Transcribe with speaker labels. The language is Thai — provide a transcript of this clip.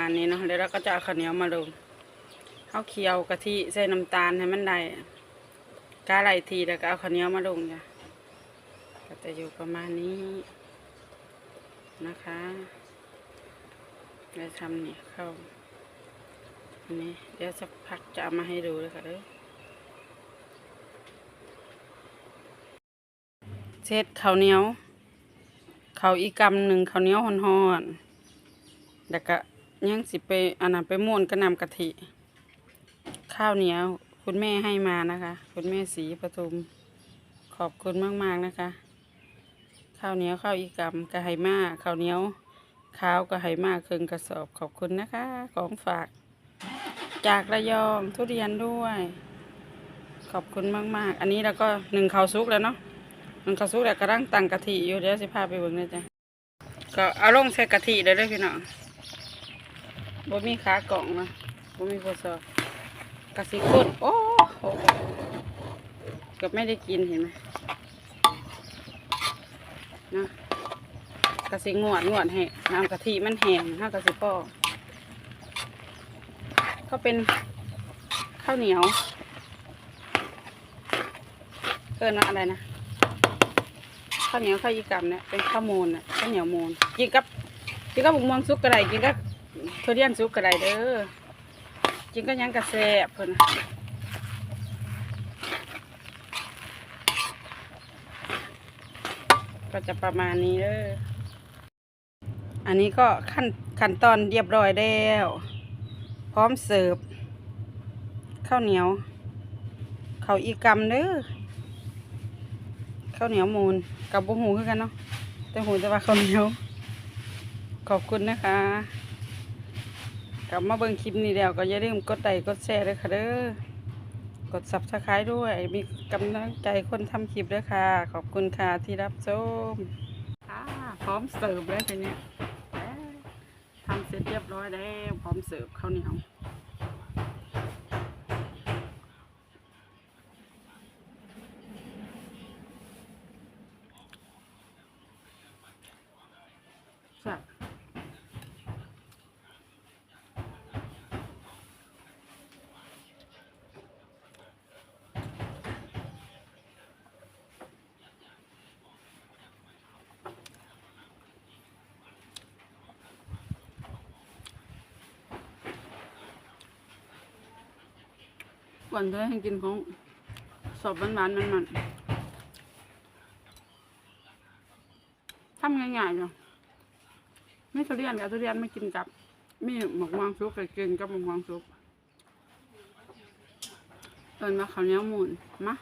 Speaker 1: อันนี้เนาะเดี๋ยวเราก็จะเอาข้าวเหนียวมาลงข้าวเคี่ยวกะทิใส่น้ำตาลให้มันได้กาไหลทีแล้วก็เอาข้าวเหนียวมาลงจ้ะก็จะอยู่ประมาณนี้นะคะได้ทำเนี่ยเข้าอันนี้เดี๋ยวสักพักจะเอามาให้ดูเลยค่ะเด้อเช็ดข้าวเหนียวข้าวอีกกำหนึ่งข้าวเหนียวห่อนๆแล้วก็ ยังสิไปอันนั้นไปม่วนกระนำกะทิ ข้าวเหนียว คุณแม่ให้มานะคะ คุณแม่สีประทุม ขอบคุณมากๆนะคะ ข้าวเหนียวข้าวอีกำกระไหมาข้าวเหนียวข้าวกระไหมาครึ่งกระสอบขอบคุณนะคะ ของฝาก จากระยองทุเรียนด้วย ขอบคุณมากๆ อันนี้เราก็หนึ่งข้าวซุกแล้วเนาะหนึ่งข้าวซุกแล้วกำลังตั้งกะทิอยู่เดี๋ยวสิพาไปเบิ่งเลยจ้ะก็เอาลงใส่กะทิเลยเด้พี่น้อง บ่มีขากล่องนะบ่มีโฟซอกระสิข้นโอ้โหเกือบไม่ได้กินเห็นไหมนะกระสิงวดงวดให้น้ำกะทิมันแห้งห้ากระสิป้อก็เป็นข้าวเหนียวเกินว่าอะไรนะข้าวเหนียวข้าวยีกรรมเนี่ยเป็นข้าวมูลน่ะข้าวเหนียวมูลกินกับกินกับบุกม่วงซุกกระไรกินกับ ทุเรียนซุกกระไรเด้อกินก็ยังกระแซบเพิ่นน่ะก็จะประมาณนี้เด้ออันนี้ก็ขั้นขั้นตอนเรียบร้อยแล้ว พร้อมเสิร์ฟข้าวเหนียวข้าวอีกำเด้อข้าวเหนียวมูนกับบุหูคือกันเนาะแต่หูแต่ว่าข้าวเหนียว ขอบคุณนะคะ ลับมาเบิ่งคลิปนี้แล้วก็อย่าลืมกดไลค์กดแชร์ด้วยค่ะเด้อกดซับสไครต์ด้วย มีกำลังใจคนทำคลิปด้วยค่ะ ขอบคุณค่ะที่รับชมพร้อมเสิร์ฟแล้วทีนี้ทำเสร็จเรียบร้อยแล้วพร้อมเสิร์ฟข้าวเหนียวแซ่บ ก่อนเธอให้กินของสอบหวานๆมันๆทำง่ายๆเนาะไม่ทุเรียนกับทุเรียนไม่กินกับมีหมกม่วงซุปกับกินกับหมกม่วงซุปเอินมาข้าวเหนียวมูนมา